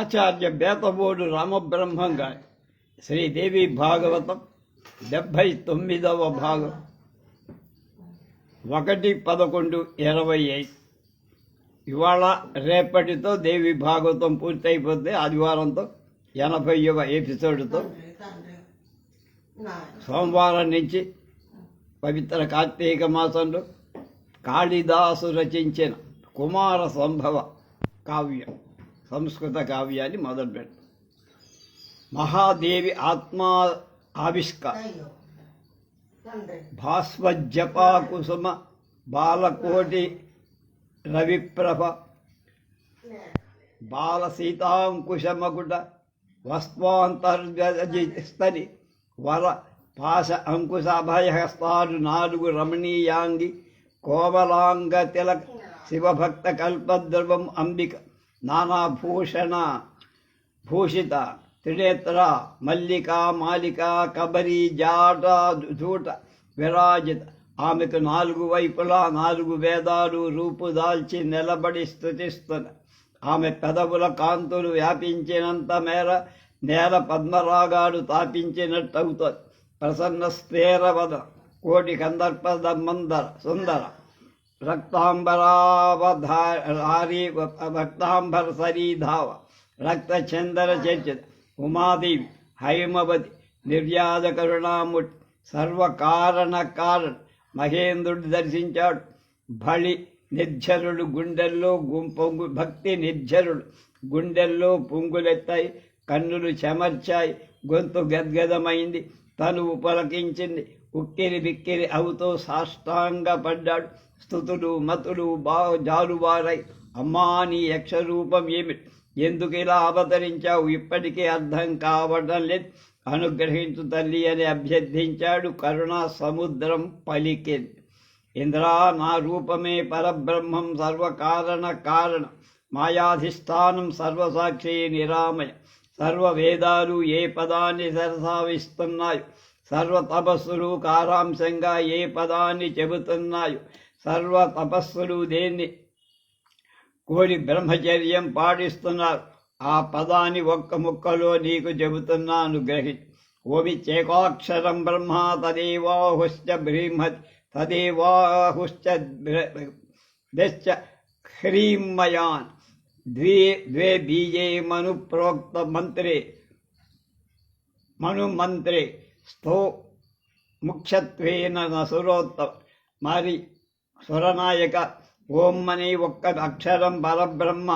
ఆచార్య బేతబోడు రామబ్రహ్మం గారి శ్రీదేవి భాగవతం డెబ్భై తొమ్మిదవ భాగం. ఒకటి పదకొండు ఇరవై ఐదు. ఇవాళ రేపటితో దేవి భాగవతం పూర్తయిపోతే ఆదివారంతో ఎనభైవ ఎపిసోడ్తో సోమవారం నుంచి పవిత్ర కార్తీక మాసంలో కాళిదాసు రచించిన కుమార సంభవ కావ్యం. సంస్కృత కావ్యాన్ని మొదలుపెట్టు. మహాదేవి ఆత్మా ఆవిష్కార భాస్వజ్జపా కుసుమ బాలకోటి రవిప్రభ. బాల సీతాంకుశమకుట వస్త్వాంతర్గజిస్తని వర పాశ అంకుశాభయహస్తాలు నాలుగు రమణీయాంగి కోమలాంగ తిలక్ శివభక్త కల్పద్రవం అంబిక. నానాభూషణ భూషిత త్రినేత్ర మల్లిక మాలిక కబరి జాట జూట విరాజిత. ఆమెకు నాలుగు వైపులా నాలుగు వేదాలు రూపు దాల్చి నిలబడి స్థుతిస్తున్న. ఆమె పెదవుల కాంతులు వ్యాపించినంత మేర నేల పద్మరాగాలు తాపించినట్టవుతుంది. ప్రసన్న స్థేరవద కోటి కందర్పద మందర సుందర. రక్తాంబరావధారి రక్తాంబర సరీధావ రక్తచందర చర్చిత ఉమాదేవి హైమవతి నిర్యాద కరుణాముటి సర్వకారణ కారణ మహేంద్రుడు దర్శించాడు బలి నిర్జరుడు గుండెల్లో గుం- పొంగు భక్తి నిర్జరుడు గుండెల్లో పొంగులెత్తాయి కన్నులు చెమర్చాయి గొంతు గద్గదమైంది తనువు పలకించింది ఉక్కిరి బిక్కిరి అవుతూ సాష్టాంగ పడ్డాడు స్థుతులు మతులు బా జాలువారై అమ్మా నీ యక్షరూపం ఏమిటి ఎందుకు ఇలా అవతరించావు? ఇప్పటికే అర్థం కావడం లేదు. అనుగ్రహించు తల్లి అని అభ్యర్థించాడు. కరుణా సముద్రం పలికింది. ఇంద్రా నా రూపమే పరబ్రహ్మం సర్వకారణ కారణం. మాయాధిష్టానం సర్వసాక్షి నిరామయ. సర్వ వేదాలు ఏ పదాన్ని సరసావిస్తున్నాయో? సర్వ తపస్సులు కారాంశంగా ఏ పదాన్ని చెబుతున్నాయో సర్వ తపస్సులు దేన్ని కోరి బ్రహ్మచర్యం పాటిస్తున్నారు. ఆ పదాన్ని ఒక్క ముక్కలో నీకు చెబుతున్నాను గ్రహి ఓమి చేకాక్షరం బ్రహ్మ తదేవాహుశ్చ బ్రీహ్మతి తదేవాహుశ్చ దశ్చ హ్రీమయాన్. ద్వే ద్వే బీజే మను ప్రోక్త మంత్రే మను మంత్రే స్థో ముఖ్యత్వేన నసురోత్త మరి స్వరనాయక ఓం ఒక్క అక్షరం పరబ్రహ్మ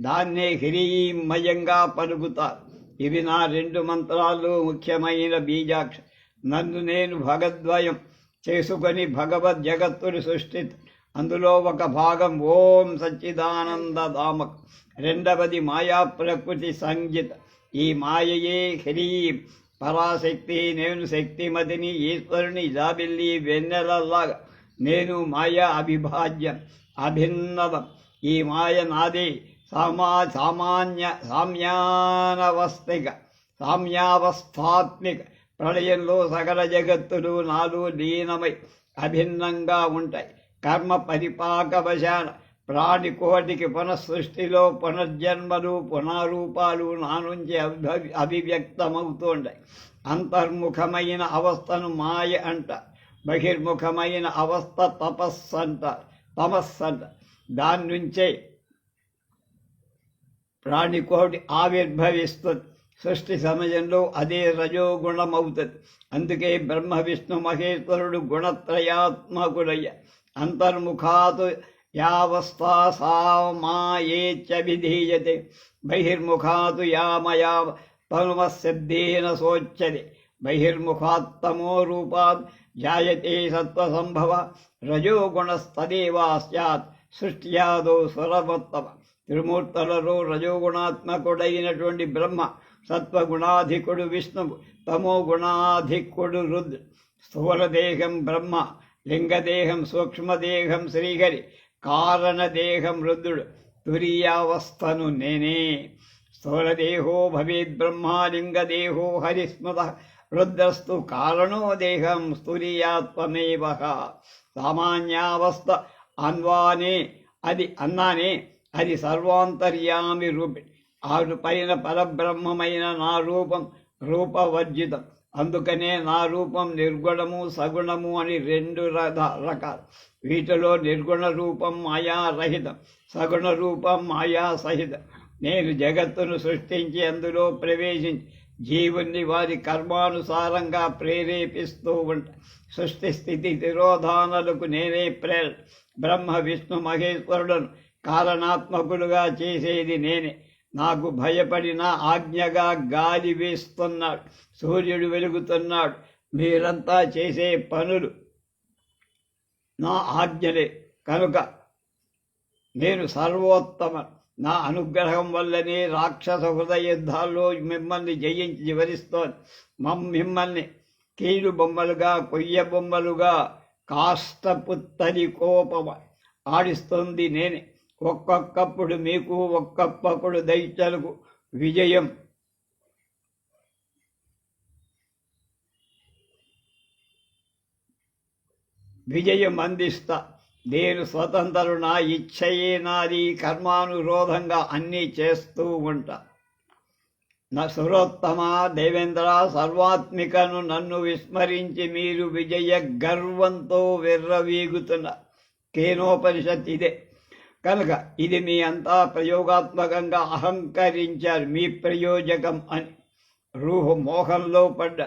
దాన్నే హిరీమయంగా పలుకుతారు ఇవి నా రెండు మంత్రాలు ముఖ్యమైన బీజాక్ష. నన్ను నేను భగద్వయం చేసుకొని భగవద్ జగత్తుని సృష్టి అందులో ఒక భాగం ఓం సచ్చిదానంద దామక్ రెండవది మాయా ప్రకృతి సంగీత ఈ మాయయే హ్రీం. పరాశక్తి నేను శక్తిమతిని ఈశ్వరుని జాబిల్లి వెన్నెలల్లా నేను మాయ అవిభాజ్యం అభిన్నవం. ఈ మాయ నాది సామా సామాన్య సామ్యానవస్థిక సామ్యావస్థాత్మిక. ప్రళయంలో సకల జగత్తులు నాలుగు లీనమై అభిన్నంగా ఉంటాయి. కర్మ పరిపాకవశాన ప్రాణి కోటికి పునఃసృష్టిలో పునర్జన్మలు పునరూపాలు నా నుంచి అభి అభివ్యక్తమవుతుంటాయి అంతర్ముఖమైన అవస్థను మాయ అంట బహిర్ముఖమైన అవస్థ తపస్సు అంట తమస్సు అంట దాని నుంచే ప్రాణికోటి ఆవిర్భవిస్తుంది. సృష్టి సమయంలో అదే రజోగుణమవుతుంది. అందుకే బ్రహ్మ విష్ణు మహేశ్వరుడు గుణత్రయాత్మకుడయ్య అంతర్ముఖాత్ యావస్థా సా మాయేచ్చభిధీయతే బహిర్ముఖాతు యా యామయా తనుమశబ్దేన సోచ్యతే. బహిర్ముఖాత్తమో రూపాత్ జాయతే సత్వసంభవ రజోగుణస్తదేవా స్యాత్ సృష్ట్యాదో స్వరవత్తమ త్రిమూర్తలలో రజోగుణాత్మకుడైనటువంటి బ్రహ్మ సత్వగుణాధికుడు విష్ణువు తమో గుణాధికుడు రుద్ర. స్థూలదేహం బ్రహ్మ లింగదేహం సూక్ష్మదేహం శ్రీహరి కారణదేహం రుద్రుడు తురీయావస్థను నేనే. స్థూలదేహో భవేద్ బ్రహ్మ లింగదేహో రుద్రస్తు కారణో దేహం స్తురీయాత్మమేవ సామాన్యావస్థ అన్వానే అది అన్నానే అది సర్వాంతర్యామి రూపి ఆరు పైన పరబ్రహ్మమైన నా రూపం రూపవర్జితం. అందుకనే నా రూపం నిర్గుణము సగుణము అని రెండు రకాలు వీటిలో నిర్గుణ రూపం మాయారహితం సగుణ రూపం మాయా సహితం నేను జగత్తును సృష్టించి అందులో ప్రవేశించి జీవుణ్ణి వారి కర్మానుసారంగా ప్రేరేపిస్తూ ఉంటా సృష్టి స్థితి తిరోధానాలకు నేనే ప్రేరణ బ్రహ్మ విష్ణు మహేశ్వరులను కారణాత్మకులుగా చేసేది నేనే. నాకు భయపడిన ఆజ్ఞగా గాలి వేస్తున్నాడు సూర్యుడు వెలుగుతున్నాడు. మీరంతా చేసే పనులు నా ఆజ్ఞలే. కనుక నేను సర్వోత్తమ. నా అనుగ్రహం వల్లనే రాక్షస హృదయ యుద్ధాల్లో మిమ్మల్ని జయించి వివరిస్తోంది. మమ్ మిమ్మల్ని కీలు బొమ్మలుగా కొయ్య బొమ్మలుగా కాస్త పుత్తని కోపమ ఆడిస్తుంది నేనే. ఒక్కొక్కప్పుడు మీకు ఒక్కొక్కప్పుడు దైత్యలకు విజయం. విజయం అందిస్తా. నేను స్వతంత్రుడు నా ఇచ్చయే నాది కర్మానురోధంగా అన్నీ చేస్తూ ఉంటా. నా సురోత్తమ దేవేంద్ర సర్వాత్మికను నన్ను విస్మరించి మీరు విజయ గర్వంతో విర్రవీగుతున్న కేనోపనిషత్ ఇదే. కనుక ఇది మీ అంతా ప్రయోగాత్మకంగా అహంకరించారు. మీ ప్రయోజకం అని. రూహు మోహంలో పడ్డ.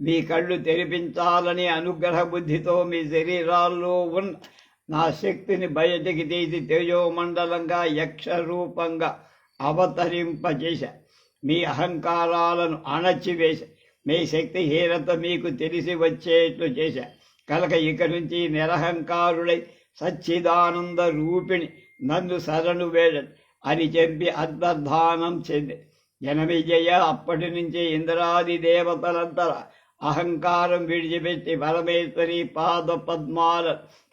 మీ కళ్ళు తెరిపించాలని అనుగ్రహ బుద్ధితో మీ శరీరాల్లో ఉన్న నా శక్తిని బయటికి తీసి తేజోమండలంగా యక్ష రూపంగా అవతరింపజేశా. మీ అహంకారాలను అణచివేశా. మీ శక్తిహీనత మీకు తెలిసి వచ్చేట్లు చేశా. కనుక ఇక నుంచి నిరహంకారుడై సచ్చిదానంద రూపిణి నన్ను శరణు వేడ అని చెప్పి అర్ధధానం చెంది జనవిజయ అప్పటి నుంచి ఇంద్రాది దేవతలంతర అహంకారం విడిచిపెట్టి పరమేశ్వరి పాద పద్మాల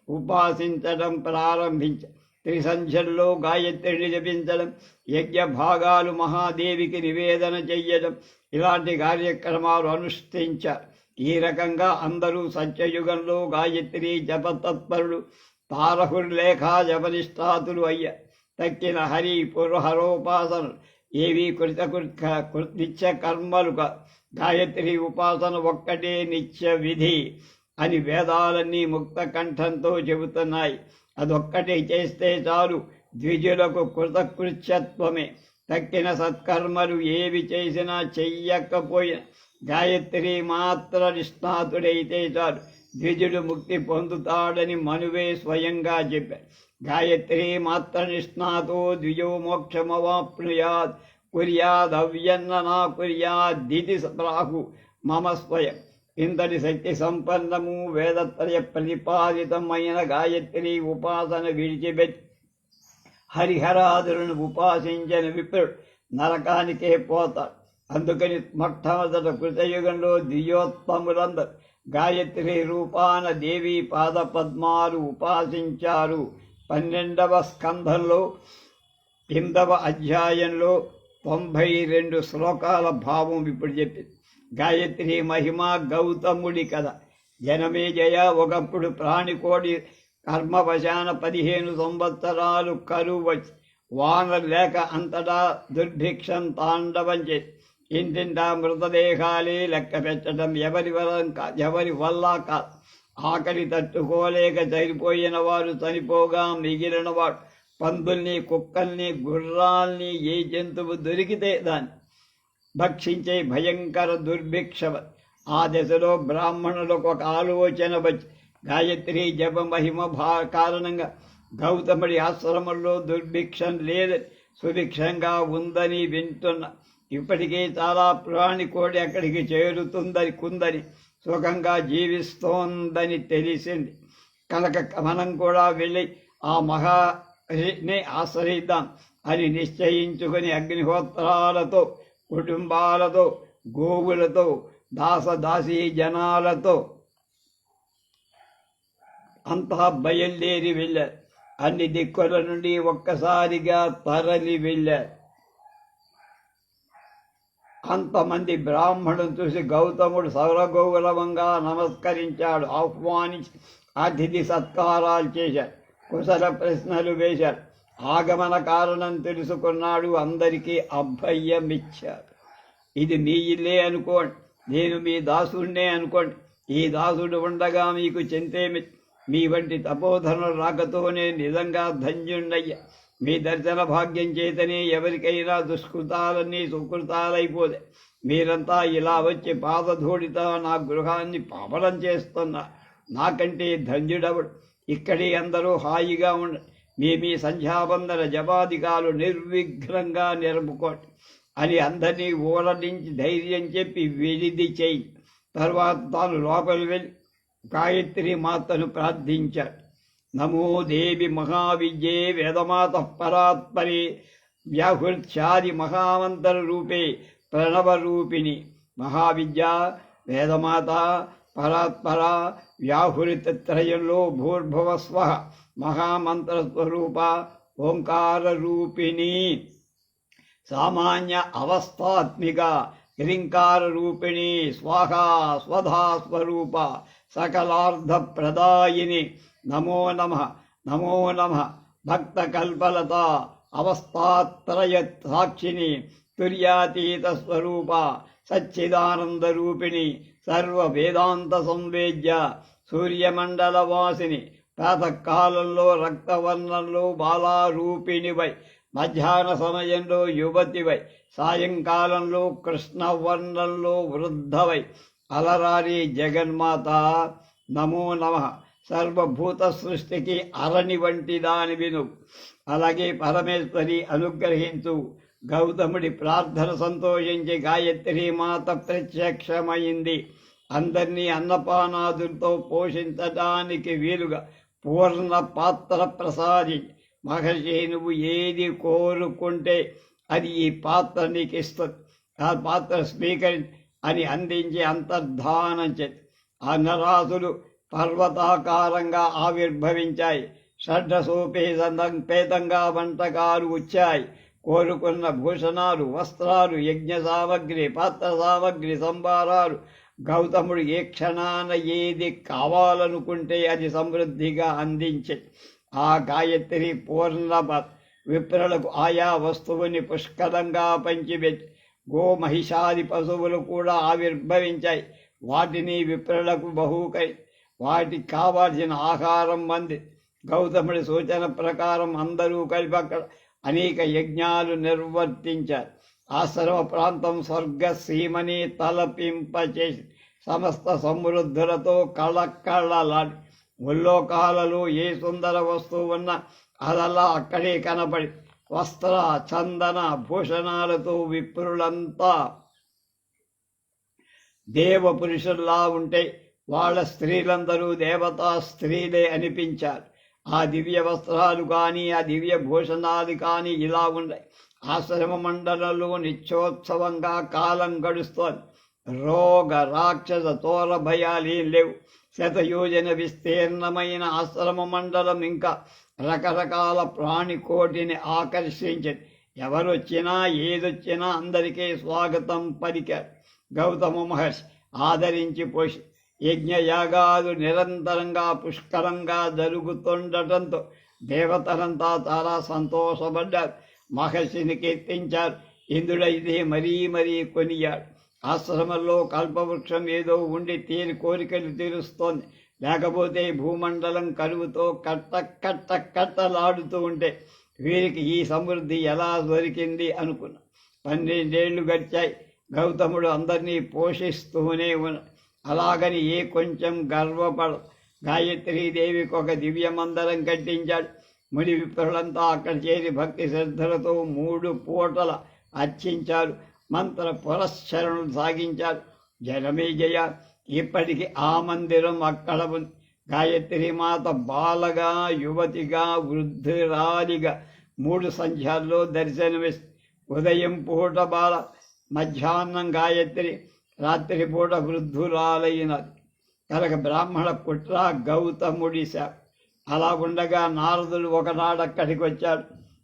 ఉపాసించడం ప్రారంభించ త్రిసంధ్యల్లో గాయత్రిని జపించడం యజ్ఞ భాగాలు మహాదేవికి నివేదన చెయ్యడం ఇలాంటి కార్యక్రమాలు అనుష్ఠించారు ఈ రకంగా అందరూ సత్యయుగంలో గాయత్రి జపతత్పరులు తారహుడు లేఖ జపనిష్ఠాతులు అయ్య. తక్కిన హరి పురహరోపాసన. ఏవి కృత నిత్య కర్మలు గాయత్రి ఉపాసన ఒక్కటే నిత్య విధి అని వేదాలన్నీ ముక్త కంఠంతో చెబుతున్నాయి. అదొక్కటి చేస్తే చాలు ద్విజులకు కృతకృత్యత్వమే. తక్కిన సత్కర్మలు ఏవి చేసినా చెయ్యకపోయిన గాయత్రి మాత్ర నిష్ణాతుడైతే చాలు. ద్విజుడు ముక్తి పొందుతాడని మనువే స్వయంగా చెప్పాడు. గాయత్రి మాత్ర నిష్ణాతో ద్విజో మోక్షమవాప్నుయాత్ కుర్యాదవ్యన్న నా కుర్యాదితి ప్రాహు మమ స్వయం. ఇంతటి శక్తి సంపన్నము వేదత్రయ ప్రతిపాదితమైన గాయత్రి ఉపాసన విడిచిపెట్టి హరిహరాదులను ఉపాసించిన విప్రుడు నరకానికే పోతాడు. అందుకని మొట్టమొదట కృతయుగంలో దియోత్తములందరూ గాయత్రి రూపాన దేవి పాద పద్మాలు ఉపాసించారు. పన్నెండవ స్కంధంలో కిందవ అధ్యాయంలో తొంభై రెండు శ్లోకాల భావం ఇప్పుడు చెప్పింది గాయత్రి మహిమ గౌతముడి కథ. జనమే జయ ఒకప్పుడు ప్రాణికోడి కర్మవశాన పదిహేను సంవత్సరాలు కరువు వచ్చి వాన లేక అంతటా దుర్భిక్షం తాండవం చేసి ఇంటింటా మృతదేహాలే లెక్క పెట్టడం ఎవరి వల్ల కా ఎవరి వల్ల ఆకలి తట్టుకోలేక చనిపోయిన వారు చనిపోగా మిగిలిన వాడు పందుల్ని కుక్కల్ని గుర్రాల్ని ఏ జంతువు దొరికితే దాన్ని భక్షించే భయంకర దుర్భిక్ష ఆ దశలో బ్రాహ్మణులకు ఒక ఆలోచన వచ్చి గాయత్రి జప మహిమ భా కారణంగా గౌతముడి ఆశ్రమంలో దుర్భిక్షం లేదని సుభిక్షంగా ఉందని వింటున్న ఇప్పటికీ చాలా ప్రాణి కోడి అక్కడికి చేరుతుందని కుందని సుఖంగా జీవిస్తోందని తెలిసింది. కనుక మనం కూడా వెళ్ళి ఆ మహాని ఆశ్రయిద్దాం అని నిశ్చయించుకుని అగ్నిహోత్రాలతో కుటుంబాలతో గోవులతో దాసదాసీ జనాలతో అంతా బయలుదేరి వెళ్ళారు. అన్ని దిక్కుల నుండి ఒక్కసారిగా తరలి వెళ్ళారు. అంతమంది బ్రాహ్మణులు చూసి గౌతముడు సౌరగౌరవంగా నమస్కరించాడు ఆహ్వానించి అతిథి సత్కారాలు చేశారు కుశల ప్రశ్నలు వేశారు. ఆగమన కారణం తెలుసుకున్నాడు అందరికీ అభయ్యమిచ్చారు ఇది మీ ఇల్లే అనుకోండి నేను మీ దాసుడినే అనుకోండి. ఈ దాసుడు ఉండగా మీకు చింతేమి మీ వంటి తపోధనులు రాకతోనే నిజంగా ధన్యుండయ్య మీ దర్శన భాగ్యం చేతనే ఎవరికైనా దుష్కృతాలన్నీ సుకృతాలైపోతే మీరంతా ఇలా వచ్చి పాదధూడిత నా గృహాన్ని పాపలం చేస్తున్నా నాకంటే ధన్యుడవుడు. ఇక్కడి అందరూ హాయిగా ఉండ మీ మీ సంధ్యాబంధన జపాధికాలు నిర్విఘ్నంగా నిరుపుకోండి. అని అందరినీ ఊరడించి ధైర్యం చెప్పి విడిది చేయి. తర్వాత తాను లోపలి వెళ్ళి గాయత్రి మాతను ప్రార్థించాడు. నమో దేవి మహావిద్యే వేదమాత పరాత్పరి వ్యాహృత్యాది మహామంతర రూపే ప్రణవ రూపిణి మహావిద్య వేదమాత పరాత్పర వ్యాహురిత్రయంలో భూర్భువస్వ మహామంత్రస్వరూప ఓంకార రూపిణి సామాన్య అవస్థాత్మిక హ్రీంకార రూపిణి స్వాహా స్వధా స్వరూప సకలార్థ ప్రదాయిని నమో నమ నమో నమ. భక్త కల్పలత అవస్థాత్రయ సాక్షిని తుర్యాతీత స్వరూప సచ్చిదానంద రూపిణి సర్వ వేదాంత సంవేద్య సూర్యమండల వాసిని ప్రాతకాలంలో రక్తవర్ణంలో బాలారూపిణివై మధ్యాహ్న సమయంలో యువతివై సాయంకాలంలో కృష్ణవర్ణంలో వృద్ధవై అలరారి జగన్మాత నమో నమః. సర్వభూత సృష్టికి అరణి వంటి దాని విను. అలాగే పరమేశ్వరి అనుగ్రహించు. గౌతముడి ప్రార్థన సంతోషించి గాయత్రి మాత ప్రత్యక్షమైంది. అందరినీ అన్నపానాదులతో పోషించడానికి వీలుగా పూర్ణ పాత్ర ప్రసాది. మహర్షి నువ్వు ఏది కోరుకుంటే అది ఈ పాత్ర నీకు ఇస్తుంది ఆ పాత్ర స్పీకర్ అని అందించి అంతర్ధానం చేతి. నరాసులు పర్వతాకారంగా ఆవిర్భవించాయి. షడ్డసోపేదండం పేదంగా వంటకాలు వచ్చాయి. కోరుకున్న భూషణాలు వస్త్రాలు యజ్ఞ సామగ్రి పాత్ర సామగ్రి సంభారాలు గౌతముడు ఏ క్షణాన ఏది కావాలనుకుంటే అది సమృద్ధిగా అందించే ఆ గాయత్రి పూర్ణభ విప్రలకు ఆయా వస్తువుని పుష్కలంగా పంచిపెట్టి గోమహిషాది పశువులు కూడా ఆవిర్భవించాయి. వాటిని విప్రలకు బహుకై వాటికి కావాల్సిన ఆహారం మంది. గౌతముడి సూచన ప్రకారం అందరూ కలిపి అక్కడ అనేక యజ్ఞాలు నిర్వర్తించారు. ఆశ్రమ ప్రాంతం స్వర్గ సీమని తలపింపచేసి సమస్త సమృద్ధులతో కళకళలాడి ముల్లోకాలలో ఏ సుందర వస్తువు ఉన్నా అదలా అక్కడే కనపడి వస్త్ర చందన భూషణాలతో విప్రులంతా దేవ పురుషుల్లా ఉంటాయి వాళ్ళ స్త్రీలందరూ దేవతా స్త్రీలే అనిపించారు ఆ దివ్య వస్త్రాలు కానీ ఆ దివ్య భూషణాలు కానీ ఇలా ఉన్నాయి ఆశ్రమ మండలంలో నిత్యోత్సవంగా కాలం గడుస్తోంది. రోగ రాక్షస తోర ఏం లేవు. శతయోజన విస్తీర్ణమైన ఆశ్రమ మండలం ఇంకా రకరకాల ప్రాణికోటిని ఆకర్షించింది. ఎవరొచ్చినా ఏదొచ్చినా అందరికీ స్వాగతం పలికారు. గౌతమ మహర్షి ఆదరించి పోషి యజ్ఞయాగాలు నిరంతరంగా పుష్కలంగా జరుగుతుండటంతో దేవతలంతా చాలా సంతోషపడ్డారు. మహర్షిని కీర్తించారు. ఇంద్రుడైతే మరీ మరీ కొనియాడు. ఆశ్రమంలో కల్పవృక్షం ఏదో ఉండి తీరి కోరికలు తీరుస్తోంది. లేకపోతే భూమండలం కరువుతో కట్ట కట్ట కట్టలాడుతూ ఉంటే వీరికి ఈ సమృద్ధి ఎలా దొరికింది అనుకున్నా. పన్నెండేళ్ళు గడిచాయి. గౌతముడు అందరినీ పోషిస్తూనే ఉన్నాడు అలాగని ఏ కొంచెం గర్వపడ గాయత్రీదేవికి ఒక దివ్య మందరం కట్టించాడు. ముని విప్రులంతా అక్కడ చేరి భక్తి శ్రద్ధలతో మూడు పూటల అర్చించారు మంత్ర పురస్చరణలు సాగించారు జనమే జయ ఇప్పటికి ఆ మందిరం అక్కడ ఉంది. గాయత్రి మాత బాలగా యువతిగా వృద్ధురాలిగా మూడు సంధ్యాల్లో దర్శనమిస్తుంది ఉదయం పూట బాల మధ్యాహ్నం గాయత్రి రాత్రి పూట వృద్ధురాలైనది కనుక బ్రాహ్మణ కుట్ర గౌతముడి అలా ఉండగా నారదుడు ఒకనాడు అక్కడికి వచ్చాడు.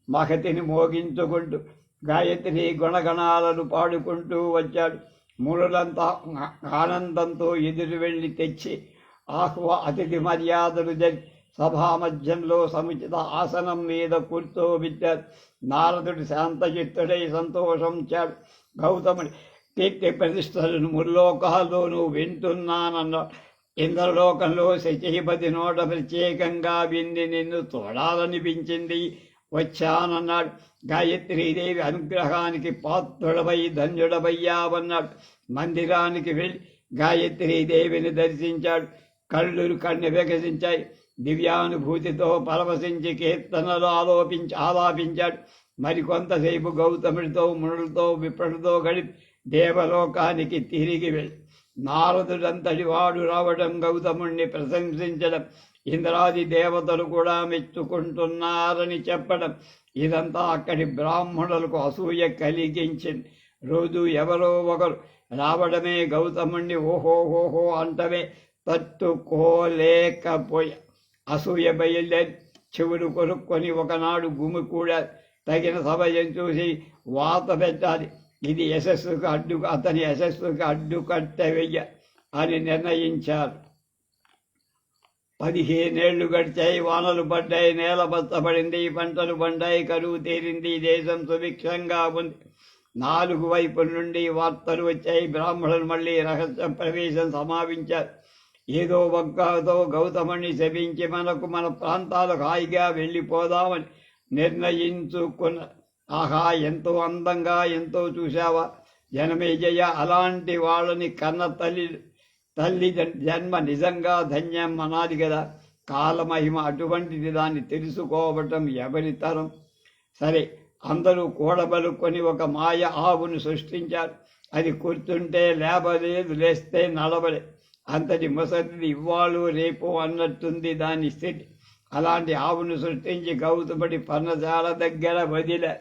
మహతిని మోగించుకుంటూ గాయత్రి గుణగణాలను పాడుకుంటూ వచ్చాడు. మునులంతా ఆనందంతో ఎదురు వెళ్ళి తెచ్చి ఆహ్వా అతిథి మర్యాదలు జరిగి సభామధ్యంలో సముచిత ఆసనం మీద కూర్చోబెట్టారు నారదుడు శాంతచిత్తుడై సంతోషించాడు. గౌతముడి కీర్తి ప్రతిష్టలను ముల్లోకాల్లోనూ వింటున్నానన్నాడు ఇంద్రలోకంలో శచీపతి నోట ప్రత్యేకంగా వింది నిన్ను చూడాలనిపించింది వచ్చానన్నాడు గాయత్రీదేవి అనుగ్రహానికి పాత్రుడవై ధన్యుడవయ్యావన్నాడు మందిరానికి వెళ్ళి గాయత్రీదేవిని దర్శించాడు కళ్ళు కన్ను వికసించాయి దివ్యానుభూతితో పరవశించి కీర్తనలు ఆలోపించి ఆలాపించాడు మరికొంతసేపు గౌతముడితో మునులతో విప్రుడితో గడిపి దేవలోకానికి తిరిగి వెళ్ళి నారదుడంతటి వాడు రావడం గౌతముణ్ణి ప్రశంసించడం ఇంద్రాది దేవతలు కూడా మెచ్చుకుంటున్నారని చెప్పడం ఇదంతా అక్కడి బ్రాహ్మణులకు అసూయ కలిగించింది. రోజు ఎవరో ఒకరు రావడమే గౌతముణ్ణి ఓహో ఓహో అంటమే తట్టుకోలేకపోయా. అసూయ బయలుదేరి చెవులు కొనుక్కొని ఒకనాడు గుమి కూడా తగిన సమయం చూసి వాత పెట్టాలి. ఇది యశస్సుకు అడ్డు అతని యశస్సుకు అడ్డుకట్ట వెయ్య అని నిర్ణయించారు. పదిహేనేళ్ళు గడిచాయి వానలు పడ్డాయి నేల బత్తపడింది పంటలు పండాయి కరువు తీరింది దేశం సుభిక్షంగా ఉంది. నాలుగు వైపుల నుండి వార్తలు వచ్చాయి బ్రాహ్మణులు మళ్ళీ రహస్య ప్రవేశం సమాపించారు ఏదో ఒక్కతో గౌతముని శపించి మనకు మన ప్రాంతాలకు హాయిగా వెళ్ళిపోదామని నిర్ణయించుకున్న ఆహా ఎంతో అందంగా ఎంతో చూశావా? జనమేజయ అలాంటి వాళ్ళని కన్న తల్లి తల్లి జన్మ నిజంగా ధన్యం అనాది కదా. కాలమహిమ అటువంటిది దాన్ని తెలుసుకోవటం ఎవరి తరం? సరే అందరూ కూడబలుకొని ఒక మాయ ఆవును సృష్టించారు. అది కూర్చుంటే లేబలేదు లేస్తే నడవలే. అంతటి ముసలిది ఇవ్వాలు రేపు అన్నట్టుంది దాని స్థితి. అలాంటి ఆవును సృష్టించి గౌతుపడి పర్ణశాల దగ్గర వదిలే.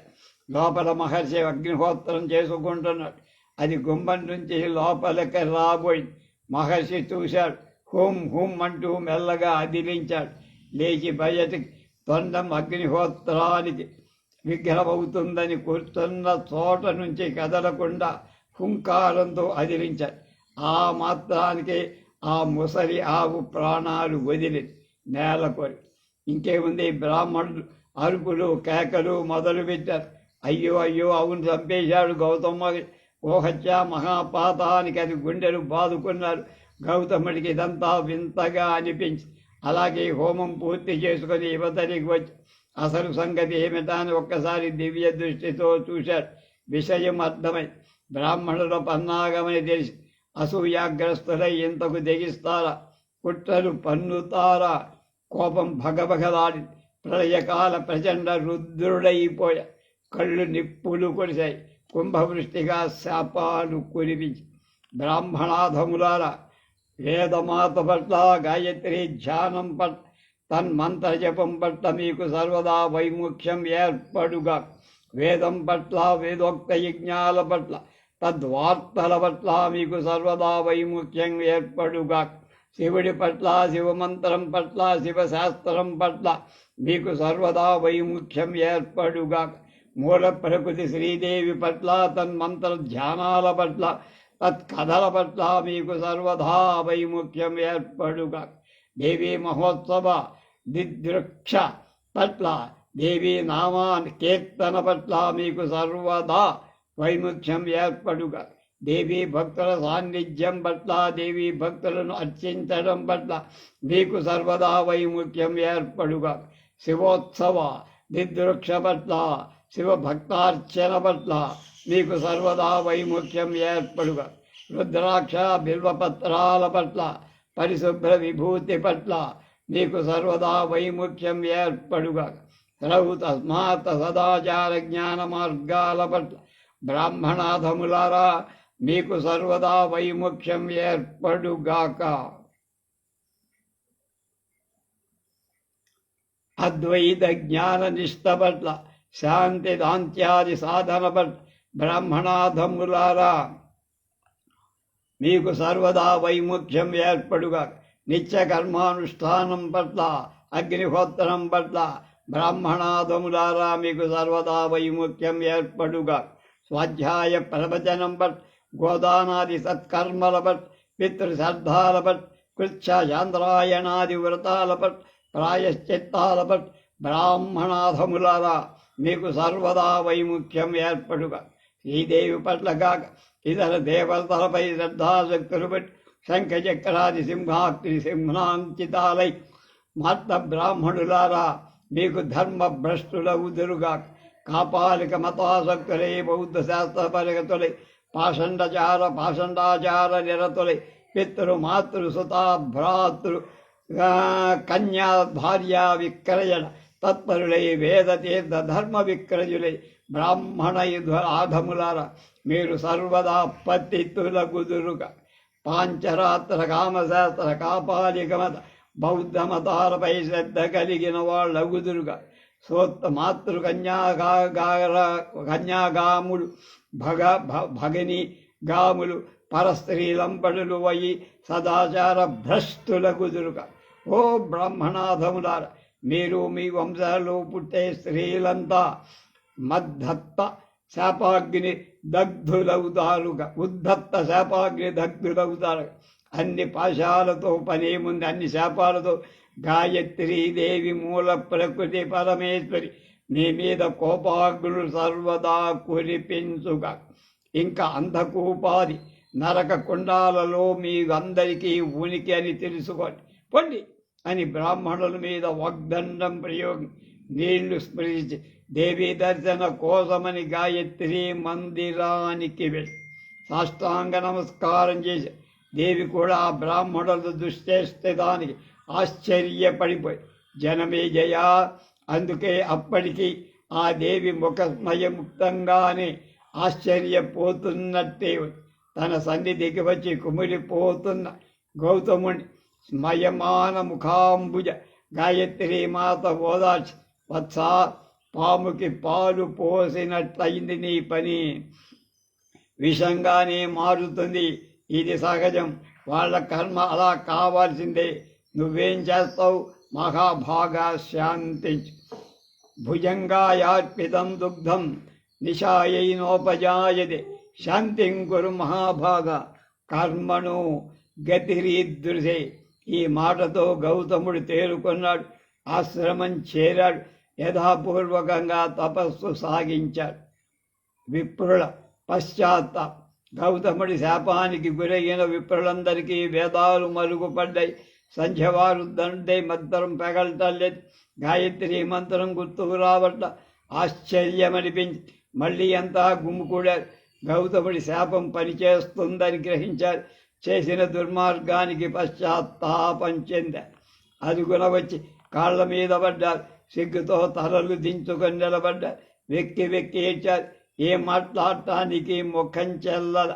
లోపల మహర్షి అగ్నిహోత్రం చేసుకుంటున్నాడు. అది గుమ్మం నుంచి లోపలికి రాబోయింది మహర్షి చూశాడు. హుం హుం అంటూ మెల్లగా అదిలించాడు. లేచి బయటికి తొండం అగ్నిహోత్రానికి విగ్రహమవుతుందని కూర్చున్న చోట నుంచి కదలకుండా హుంకారంతో అదిలించాడు. ఆ మాత్రానికి ఆ ముసలి ఆవు ప్రాణాలు వదిలి నేలకొని. ఇంకేముంది? బ్రాహ్మణులు అరుపులు కేకలు మొదలు పెట్టారు అయ్యో అయ్యో అవును చంపేశాడు గౌతమ్మ. ఓహత్య మహాపాతానికి అది గుండెలు బాదుకున్నారు. గౌతముడికి ఇదంతా వింతగా అనిపించి అలాగే హోమం పూర్తి చేసుకుని యువతనికి వచ్చి అసలు సంగతి ఏమిటా అని ఒక్కసారి దివ్య దృష్టితో చూశాడు. విషయం అర్థమై బ్రాహ్మణుల పన్నాగమని తెలిసి అసూయాగ్రస్తులై ఇంతకు తెగిస్తారా? కుట్రలు పన్నుతారా? కోపం భగభగలాడి ప్రళయకాల ప్రచండ రుద్రుడైపోయా. కళ్ళు నిప్పులు కొడిశాయి కుంభవృష్టిగా శాపాలు కురిపించి బ్రాహ్మణాధములారా వేదమాత పట్ల గాయత్రి ధ్యానం పట్ల తన్మంత్ర జపం పట్ల మీకు సర్వదా వైముఖ్యం ఏర్పడుగా. వేదం పట్ల వేదోక్త యజ్ఞాల పట్ల తద్వార్తల పట్ల మీకు సర్వదా వైముఖ్యం ఏర్పడుగా. శివుడి పట్ల శివమంత్రం పట్ల శివశాస్త్రం పట్ల మీకు సర్వదా వైముఖ్యం ఏర్పడుగా. మూల ప్రకృతి శ్రీదేవి పట్ల తన్మంత్ర ధ్యానాల పట్ల తత్కథల పట్ల మీకు సర్వదా వైముఖ్యం ఏర్పడుగా దేవీ మహోత్సవ దిదృక్ష పట్ల దేవీ నామా కీర్తన పట్ల మీకు సర్వదా వైముఖ్యం ఏర్పడుగా దేవీ భక్తుల సాన్నిధ్యం పట్ల దేవీ భక్తులను అర్చించడం పట్ల మీకు సర్వదా వైముఖ్యం ఏర్పడుగా శివోత్సవ దిదృక్ష పట్ల శివ భక్తార్చన పట్ల మీకు సర్వదా వైముఖ్యం ఏర్పడుగా. రుద్రాక్ష బిల్వపత్రాల పట్ల పరిశుభ్ర విభూతి పట్ల మీకు సర్వదా వైముఖ్యం ఏర్పడుగా. రఘు తస్మాత్ సదాచార జ్ఞాన మార్గాల పట్ల బ్రాహ్మణాధములారా మీకు సర్వదా వైముఖ్యం ఏర్పడుగాక. అద్వైత జ్ఞాన నిష్ట పట్ల శాంతి దాంత్యాది సాధన బ్రాహ్మణాధములారా మీకు సర్వదా వైముఖ్యం ఏర్పడుగా. నిత్య కర్మానుష్ఠానం పట్ల అగ్నిహోత్రం పట్ల బ్రాహ్మణాధములారా మీకు సర్వదా వైముఖ్యం ఏర్పడుగా. స్వాధ్యాయ ప్రవచనం పట్ గోదానాది సత్కర్మల బట్ పితృశ్రద్ధాల బట్ కృచ్ఛయాంద్రాయణాది వ్రతాల బట్ ప్రాయశ్చిత్తాల బ్రాహ్మణాధములారా మీకు సర్వదా వైముఖ్యం ఏర్పడుగా. శ్రీదేవి పట్ల కాక ఇతర దేవతలపై శ్రద్ధాశక్తులు బట్టి శంఖచక్రాది సింహాగ్ని సింహాంకితాలై మత్త బ్రాహ్మణులారా మీకు ధర్మ భ్రష్టుల ఉదురుగా కాపాలిక మతాసక్తులై బౌద్ధ శాస్త్ర పరిగతులై పాషండచార పాషండాచార నిరతులై పితృ మాతృ సుతా భ్రాతృ కన్యా భార్య విక్రయణ తత్పరులై వేద తీర్థ ధర్మ విక్రయులై బ్రాహ్మణ యుధ మీరు సర్వదా పత్తిత్తుల గుదురుగా పాంచరాత్ర కామశాస్త్ర కాపాలికమత బౌద్ధ మతాలపై శ్రద్ధ కలిగిన వాళ్ళ గుదురుగా సోత్త మాతృ కన్యాగార కన్యాగాములు భగ భ- భగిని గాములు పరస్త్రీలంపడులు వయి సదాచార భ్రష్టుల గుదురుగా ఓ బ్రాహ్మణాధములారా మీరు మీ వంశాలు పుట్టే స్త్రీలంతా మద్ధత్త శాపాగ్ని దగ్ధులవుతారు ఉద్ధత్త శాపాగ్ని దగ్ధులవుతారు. అన్ని పాశాలతో పనేముంది అన్ని శాపాలతో గాయత్రి దేవి మూల ప్రకృతి పరమేశ్వరి. నీ మీద కోపాగ్నులు సర్వదా కురిపించుగా. ఇంకా అంధకూపాది నరక కుండాలలో మీ అందరికీ ఉనికి అని తెలుసుకోండి. పొండి. అని బ్రాహ్మణుల మీద వాగ్దండం ప్రయోగం నీళ్ళు స్మరించి దేవి దర్శన కోసమని గాయత్రి మందిరానికి వెళ్ళి సాష్టాంగ నమస్కారం చేసి దేవి కూడా ఆ బ్రాహ్మణుల దృష్టేస్తే దానికి ఆశ్చర్యపడిపోయి జనమే జయ అందుకే అప్పటికి ఆ దేవి ముఖస్మయముక్తంగానే ఆశ్చర్యపోతున్నట్టే తన సన్నిధికి వచ్చి కుమిలిపోతున్న గౌతముని స్మయమాన ముఖాంబుజ గాయత్రి మాత ఓదార్చి వత్సా పాముకి పాలు పోసినట్లయింది నీ పని విషంగానే మారుతుంది ఇది సహజం వాళ్ళ కర్మ అలా కావాల్సిందే। నువ్వేం చేస్తావు? మహాభాగా శాంతి। భుజంగాయార్పితం దుగ్ధం నిశాయైనోపజాయది శాంతిం కురు మహాభాగ। కర్మను గతిరీదృశే। ఈ మాటతో గౌతముడు తేరుకున్నాడు ఆశ్రమం చేరాడు యథాపూర్వకంగా తపస్సు సాగించాడు. విప్రుల పశ్చాత్త గౌతముడి శాపానికి గురయ్యిన విప్రులందరికీ వేదాలు మరుగుపడ్డాయి. సంధ్యవారు దండే మంత్రం పెగలటలేదు గాయత్రి మంత్రం గుర్తుకు రావట ఆశ్చర్యమనిపించి మళ్ళీ అంతా గుమ్ముకూడారు గౌతముడి శాపం పనిచేస్తుందని గ్రహించారు. చేసిన దుర్మార్గానికి పశ్చాత్తాపం అది అదుగున వచ్చి కాళ్ళ మీద పడ్డారు సిగ్గుతో తలలు దించుకొని నిలబడ్డారు వెక్కి వెక్కి ఏడ్చారు ఏం మాట్లాడటానికి ముఖం చెల్లల.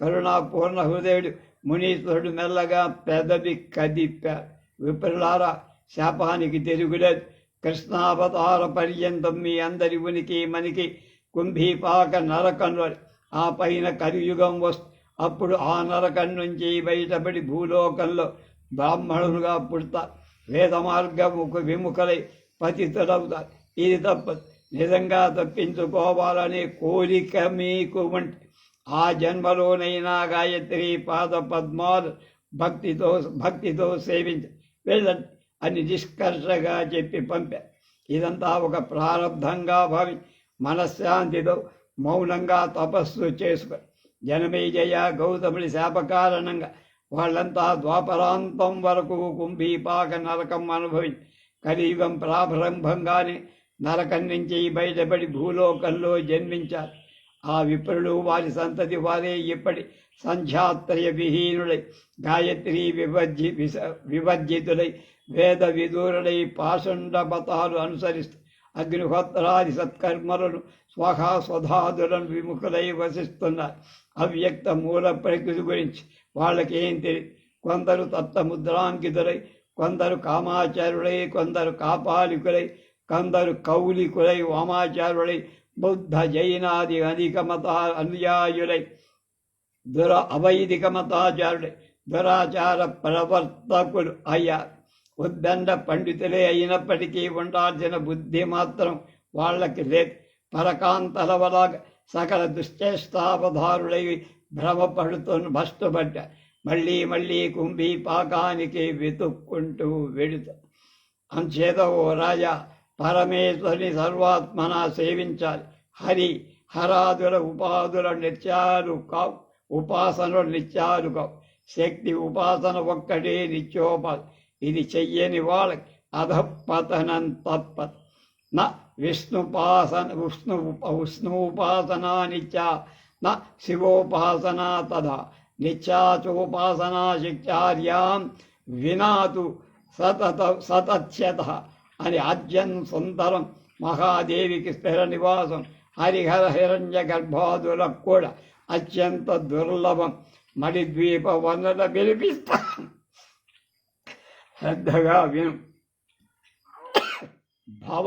కరుణాపూర్ణ హృదయుడు మునీశ్వరుడు మెల్లగా పెదవి కదిపారు విప్రులారా శాపానికి తిరుగులేదు కృష్ణావతార పర్యంతం మీ అందరి ఉనికి మనకి కుంభీపాక నరకంలో. ఆ పైన కలియుగం వస్తుంది అప్పుడు ఆ నరకం నుంచి బయటపడి భూలోకంలో బ్రాహ్మణులుగా పుడతారు వేద మార్గముకు విముఖలై పతితులవుతారు ఇది తప్పదు. నిజంగా తప్పించుకోవాలనే కోరిక మీకు ఉంటే ఆ జన్మలోనైనా గాయత్రి పాద పద్మాలు భక్తితో భక్తితో సేవించ. వెళ్ళండి అని నిష్కర్షగా చెప్పి పంపారు ఇదంతా ఒక ప్రారంభంగా భావి. మనశ్శాంతితో మౌనంగా తపస్సు చేసుకొని జనమేజయ గౌతముడి శాప కారణంగా వాళ్ళంతా ద్వాపరాంతం వరకు కుంభీపాక నరకం అనుభవి కలియుగం ప్రారంభంగానే నరకం నుంచి బయటపడి భూలోకంలో జన్మించారు. ఆ విప్రులు వారి సంతతి వారే ఇప్పటి సంధ్యాత్రయ విహీనుడై గాయత్రి విభజ్జి విస విభజ్జితులై వేద విదూరుడై పాషండపతాలు అనుసరిస్తూ అగ్నిహోత్రాది సత్కర్మలను స్వహా స్వధాదులను విముఖులై వసిస్తున్నారు. అవ్యక్త మూల ప్రకృతి గురించి వాళ్ళకి ఏం తెలియదు కొందరు తత్వముద్రాంకితులై కొందరు కామాచారులై కొందరు కాపాలికులై కొందరు కౌలికులై వామాచారులై బుద్ధ జైనాది అధిక మత అనుయాయులై దుర అవైదిక మతాచారులై దురాచార ప్రవర్తకులు అయ్యారు ఉద్దండ పండితులే అయినప్పటికీ ఉండాల్సిన బుద్ధి మాత్రం వాళ్ళకి లేదు. పరకాంతలవలాగా సకల దుశ్చేష్టాపధారుడై భ్రమపడుతూ భ్రష్టపడ్డారు మళ్ళీ మళ్ళీ కుంభీ పాకానికి వెతుక్కుంటూ వెడుతారు అంచేత ఓ రాజా పరమేశ్వరిని సర్వాత్మన సేవించాలి. హరి హరాదుల ఉపాధుల నిత్యాలు కావు. ఉపాసనలు నిత్యాలు కావు. శక్తి ఉపాసన ఒక్కటే నిత్యోప ఇది చెయ్యని వాళ్ళకి అధపతనం తత్పత్. న విష్ణుపాసన విష్ణు విష్ణుపాసనానిత్య న శివోపాసనా తదా. నిత్యాచోపాసనా శక్త్యార్యాం వినాతు సతత సతత్యత అని అద్యం సుందరం మహాదేవికి స్థిర నివాసం హరిహర హిరణ్య గర్భాదులకు కూడా అత్యంత దుర్లభం. మణిద్వీప వర్ణన పిలిపిస్తా శ్రద్ధగా విను. భవ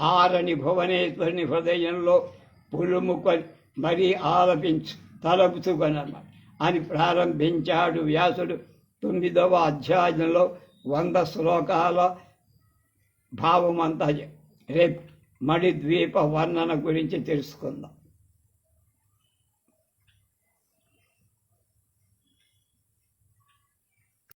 ఆరని భువనేశ్వరుని హృదయంలో పులుముకొని మరీ ఆలపించు తలపుచుకొనమాట. అని ప్రారంభించాడు వ్యాసుడు. తొమ్మిదవ అధ్యాయంలో వంద శ్లోకాల భావమంతా రేపు మణిద్వీప వర్ణన గురించి తెలుసుకుందాం.